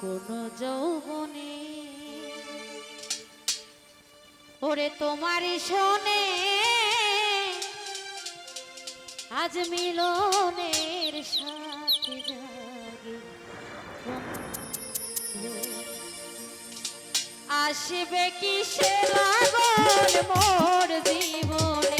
কোন যৌবনে। ওরে তোমার শোনে, আজ মিলনের সাথে জাগে। আসবে কি সে লাগন মোর জীবনে?